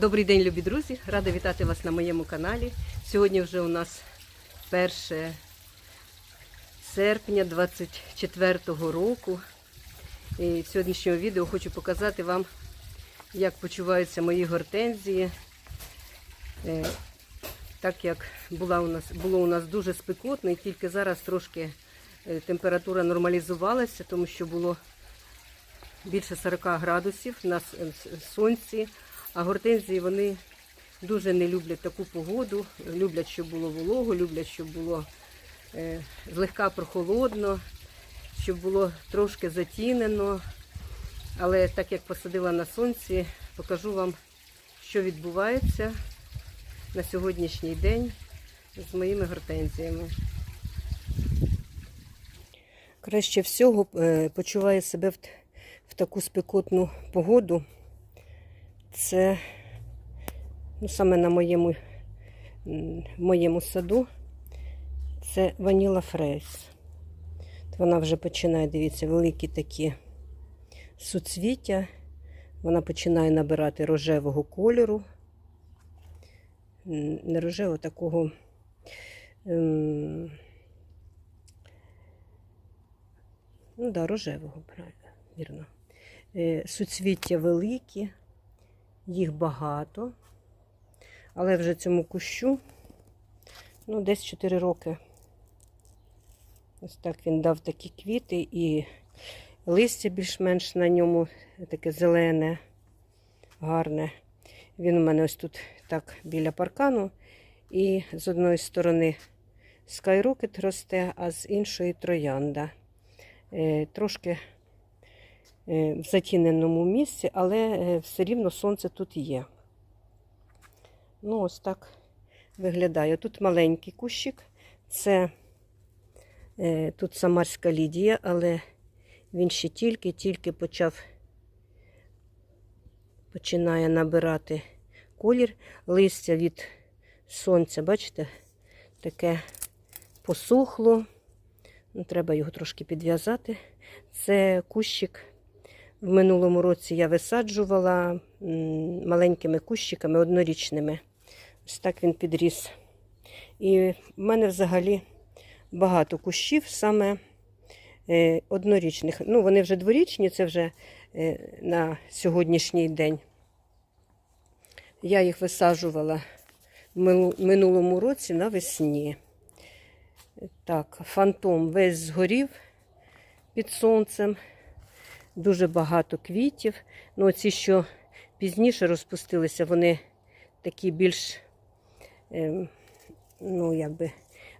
Добрий день, любі друзі! Рада вітати вас на моєму каналі. Сьогодні вже у нас 1 серпня 24-го року. І в сьогоднішньому відео хочу показати вам, як почуваються мої гортензії. Е, Так як була у нас, було у нас дуже спекотно, і тільки зараз трошки е, температура нормалізувалася, тому що було більше 40 градусів на сонці. А гортензії вони дуже не люблять таку погоду, люблять, щоб було волого, люблять, щоб було е, злегка прохолодно, щоб було трошки затінено. Але так як посадила на сонці, покажу вам, що відбувається на сьогоднішній день з моїми гортензіями. Краще всього е, почуває себе в таку спекотну погоду. Це ну, саме на моєму, моєму саду. Це ваніла фрейс. Вона вже починає, дивіться, великі такі суцвіття. Вона починає набирати рожевого кольору. Не рожевого, такого. ем, Ну да, рожевого, правильно, вірно. Е, Суцвіття великі, їх багато. Але вже цьому кущу, ну, десь 4 роки. Ось так він дав такі квіти і листя більш-менш на ньому таке зелене, гарне. Він у мене ось тут так біля паркану. І з одної сторони скайрокет росте, а з іншої троянда. Е, Трошки в затіненому місці, але е, все рівно сонце тут є. Ну, ось так виглядає. Тут маленький кущик. Це е, тут Самарська Лідія, але він ще тільки-тільки почав починає набирати колір. Листя від сонця, бачите, таке посухло. Ну, треба його трошки підв'язати. Це кущик. В минулому році я висаджувала маленькими кущиками однорічними. Ось так він підріс. І в мене взагалі багато кущів саме е, однорічних. Ну, вони вже дворічні, це вже е, на сьогоднішній день. Я їх висаджувала в минулому році навесні. Так, фантом весь згорів під сонцем. Дуже багато квітів. Ну, ці, що пізніше розпустилися, вони такі більш, ем, ну, якби,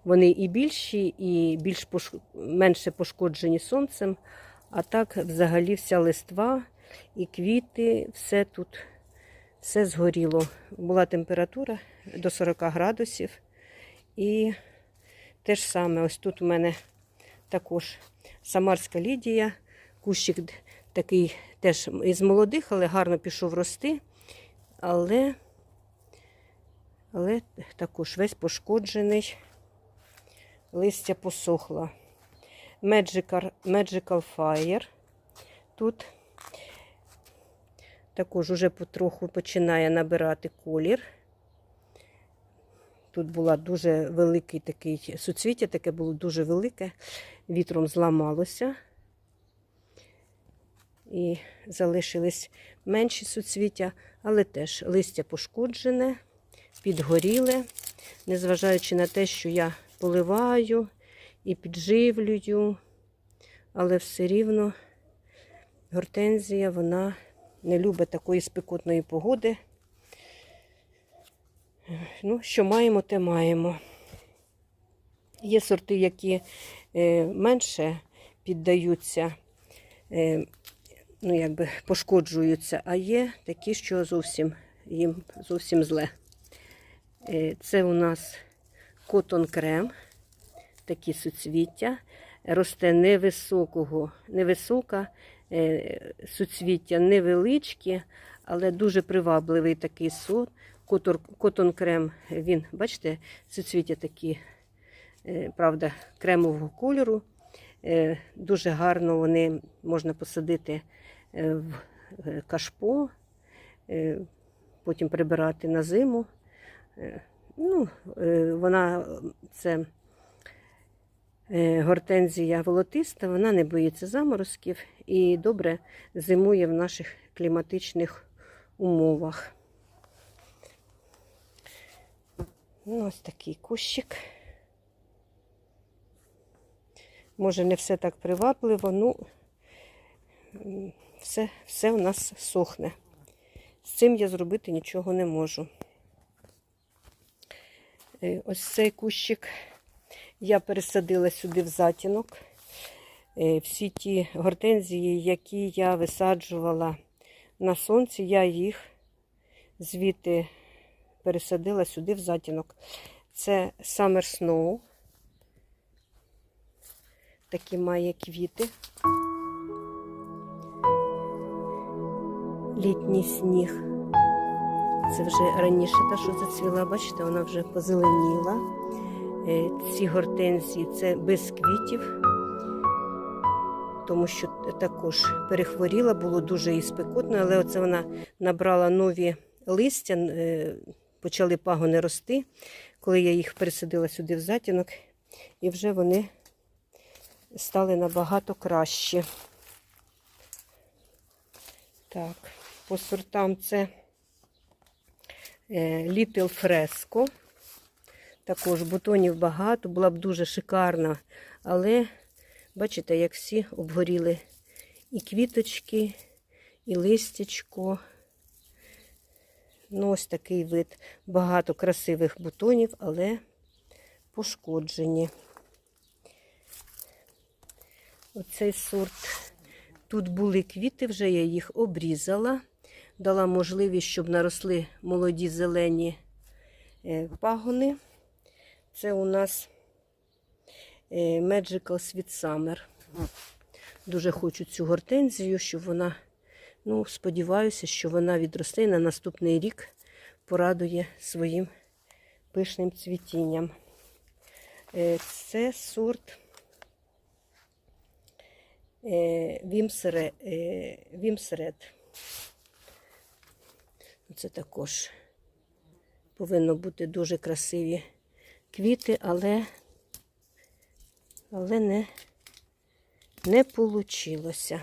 вони і більші, і більш пош... менше пошкоджені сонцем. А так, взагалі, вся листва і квіти, все тут, все згоріло. Була температура до 40 градусів. І те ж саме, ось тут у мене також Самарська Лідія, кущик такий теж із молодих, але гарно пішов рости. Але, але також весь пошкоджений, листя посохло. Magical, Magical Fire. Тут також уже потроху починає набирати колір. Тут була дуже великий такий суцвіття, таке було дуже велике, вітром зламалося. І залишились менші суцвіття, але теж листя пошкоджене, підгоріле, незважаючи на те, що я поливаю і підживлюю, але все рівно гортензія вона не любить такої спекотної погоди. Ну, що маємо, те маємо. Є сорти, які е, менше піддаються, е, ну, якби пошкоджуються, а є такі, що зовсім їм зовсім зле. Е, це у нас котон крем, такі суцвіття. Росте невисокого, невисока, е, суцвіття невеличкі, але дуже привабливий такий сорт. Котон крем, він, бачите, суцвіття такі, е, правда, кремового кольору. Е, Дуже гарно вони можна посадити е, в е, кашпо. Потім прибирати на зиму. Ну, вона це гортензія волотиста, вона не боїться заморозків і добре зимує в наших кліматичних умовах. Ну, ось такий кущик. Може, не все так привабливо, ну все, все у нас сохне. З цим я зробити нічого не можу. Е, Ось цей кущик я пересадила сюди в затінок. Е, Всі ті гортензії, які я висаджувала на сонці, я їх звідти пересадила сюди в затінок. Це Summer Snow. Такі має квіти. Літній сніг. Це вже раніше та, що зацвіла, бачите, вона вже позеленіла. Е, Ці гортензії це без квітів, тому що також перехворіла, було дуже і спекотно, але оце вона набрала нові листя, е, почали пагони рости, коли я їх пересадила сюди в затінок, і вже вони стали набагато кращі. Так, по сортам це е, Little Fresco. Також бутонів багато, була б дуже шикарна, але бачите, як всі обгоріли і квіточки, і листячко. Ну, ось такий вид. Багато красивих бутонів, але пошкоджені. Оцей сорт. Тут були квіти, вже я їх обрізала, дала можливість, щоб наросли молоді зелені е, пагони. Це у нас е, Magical Sweet Summer. Дуже хочу цю гортензію, щоб вона, ну, сподіваюся, що вона відросте і на наступний рік порадує своїм пишним цвітінням. Е, Це сорт е, Вімсре- е, Вімсред. Це також повинно бути дуже красиві квіти, але, але не, не получилося.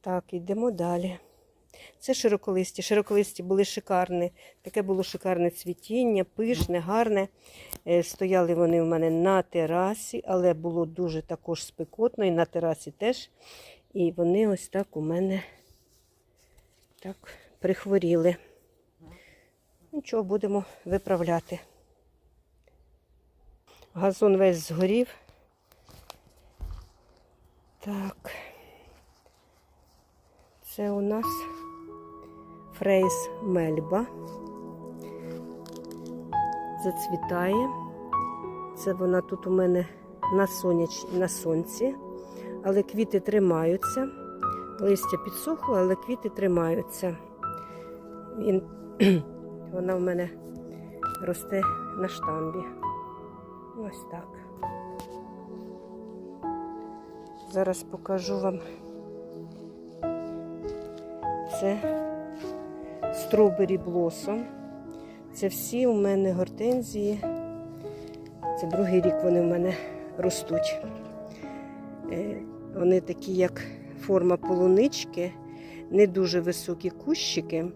Так, йдемо далі. Це широколисті. Широколисті були шикарні. Таке було шикарне цвітіння, пишне, гарне. Е, Стояли вони в мене на терасі, але було дуже також спекотно і на терасі теж. І вони ось так у мене так прихворіли. Нічого, будемо виправляти. Газон весь згорів. Так. Це у нас фрейс мельба. Зацвітає. Це вона тут у мене на, соняч... на сонці, але квіти тримаються. Листя підсохло, але квіти тримаються. Він... Вона в мене росте на штамбі. Ось так. Зараз покажу вам. Це Strawberry Blossom. Це всі у мене гортензії. Це другий рік вони в мене ростуть. Е, Вони такі, як форма полунички, не дуже високі кущики,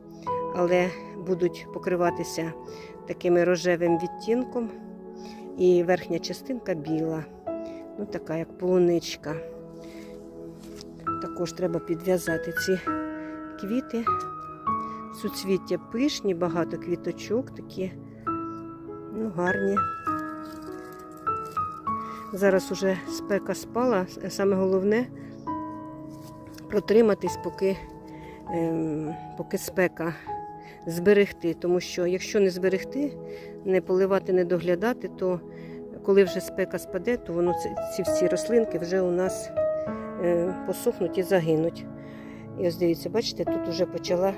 але будуть покриватися таким рожевим відтінком. І верхня частинка біла. Ну, така, як полуничка. Також треба підв'язати ці квіти. Суцвіття пишні, багато квіточок такі, ну, гарні. Зараз уже спека спала. Саме головне протриматись, поки, ем, поки спека зберегти. Тому що якщо не зберегти, не поливати, не доглядати, то коли вже спека спаде, то воно ці всі рослинки вже у нас е, посохнуть і загинуть. І ось дивіться, бачите, тут вже почала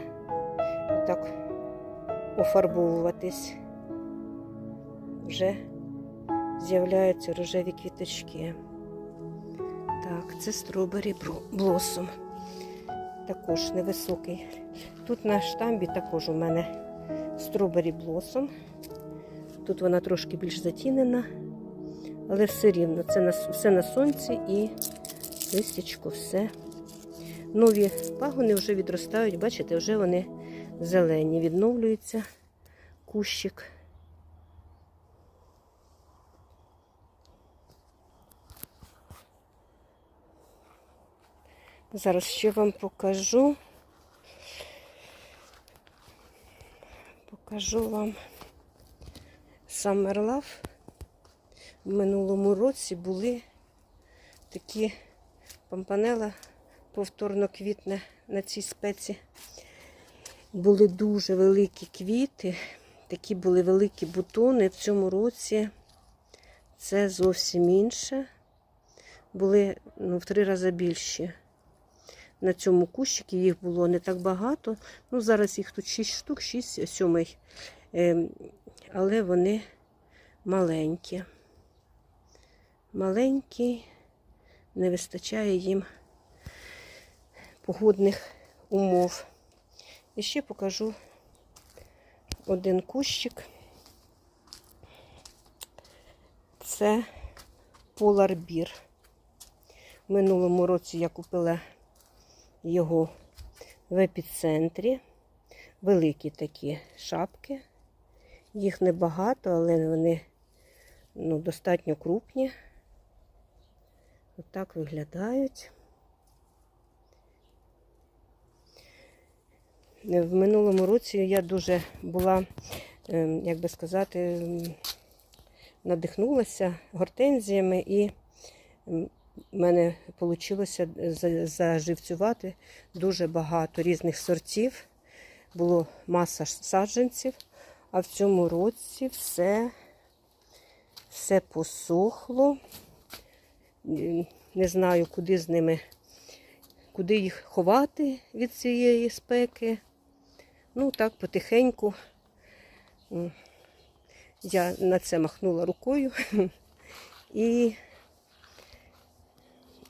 так офарбовуватись. Вже з'являються рожеві квіточки. Так, це стробері блосом. Також невисокий. Тут на штамбі також у мене Strawberry Blossom. Тут вона трошки більш затінена, але все рівно це на, все на сонці і листячко все. Нові пагони вже відростають, бачите, вже вони зелені, відновлюється кущик. Зараз ще вам покажу. Покажу вам Love. В минулому році були такі пампанела повторно квітне на цій спеці. Були дуже великі квіти, такі були великі бутони. В цьому році це зовсім інше. Були ну, в три рази більші. На цьому кущику їх було не так багато. Ну, зараз їх тут 6 штук, 6, 7. Ем, але вони маленькі. Маленькі, не вистачає їм погодних умов. І ще покажу один кущик. Це поларбір. В минулому році я купила його в епіцентрі. Великі такі шапки. Їх небагато, але вони ну, достатньо крупні. Отак виглядають. В минулому році я дуже була, ем, як би сказати, надихнулася гортензіями і в мене вийшло заживцювати дуже багато різних сортів. Було маса саджанців, а в цьому році все, все посохло. Не знаю, куди з ними, куди їх ховати від цієї спеки. Ну, так, потихеньку. Я на це махнула рукою і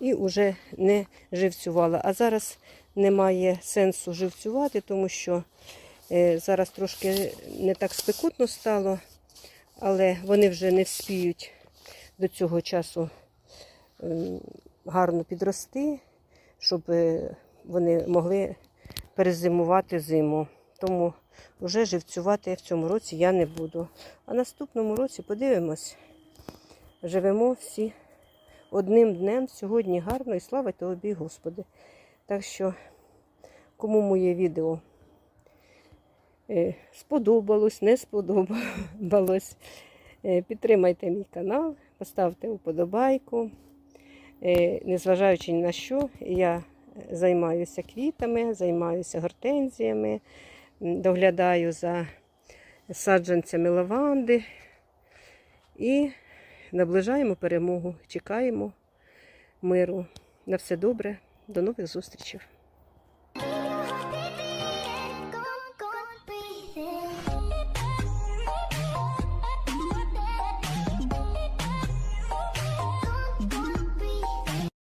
і вже не живцювала. А зараз немає сенсу живцювати, тому що е, зараз трошки не так спекотно стало, але вони вже не вспіють до цього часу гарно підрости, щоб е, вони могли перезимувати зиму. Тому вже живцювати в цьому році я не буду. А наступному році подивимось, живемо всі одним днем. Сьогодні гарно і слава тобі, Господи. Так що, кому моє відео е, сподобалось, не сподобалось, е, підтримайте мій канал, поставте вподобайку. Е, незважаючи ні на що, я займаюся квітами, займаюся гортензіями, доглядаю за саджанцями лаванди і наближаємо перемогу. Чекаємо миру. На все добре, до нових зустрічей.